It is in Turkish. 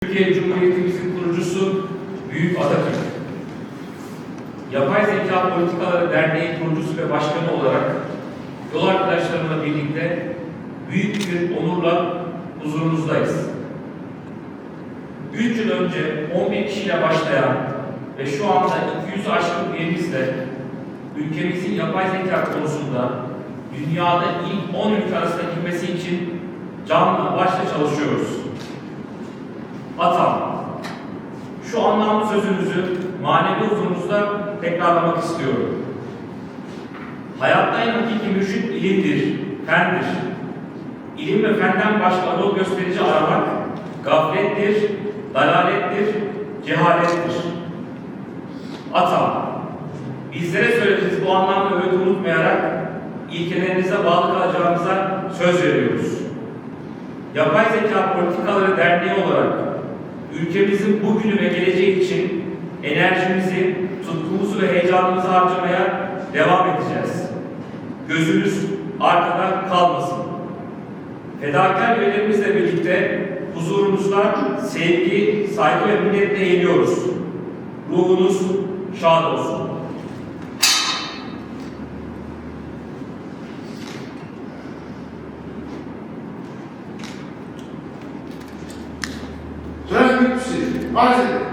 Türkiye Cumhuriyetimizin kurucusu Büyük Atatürk. Yapay Zeka Politikaları Derneği kurucusu ve başkanı olarak yol arkadaşlarımla birlikte büyük bir onurla huzurunuzdayız. 3 yıl önce 11 kişiyle başlayan ve şu anda 200 aşkın üyemizle ülkemizin yapay zeka konusunda dünyada ilk 10 ülke arasına girmesi için canla başla çalışıyoruz. Şu anlamlı sözünüzü manevi huzurunuzda tekrarlamak istiyorum. Hayatta en hakiki mürşit ilimdir, fendir. İlim ve fenden başka yol gösterici aramak gaflettir, dalalettir, cehalettir. Atam, bizlere söylediğiniz bu anlamda öğütü unutmayarak ilkelerinize bağlı kalacağımıza söz veriyoruz. Yapay Zeka Politikaları Derneği olarak ülkemizin bugünü ve geleceği için enerjimizi, tutkumuzu ve heyecanımızı harcamaya devam edeceğiz. Gözünüz arkada kalmasın. Fedakar üyelerimizle birlikte huzurunuzda sevgi, saygı ve minnetle eğiliyoruz. Ruhunuz şad olsun. Transmite possível. Paz e.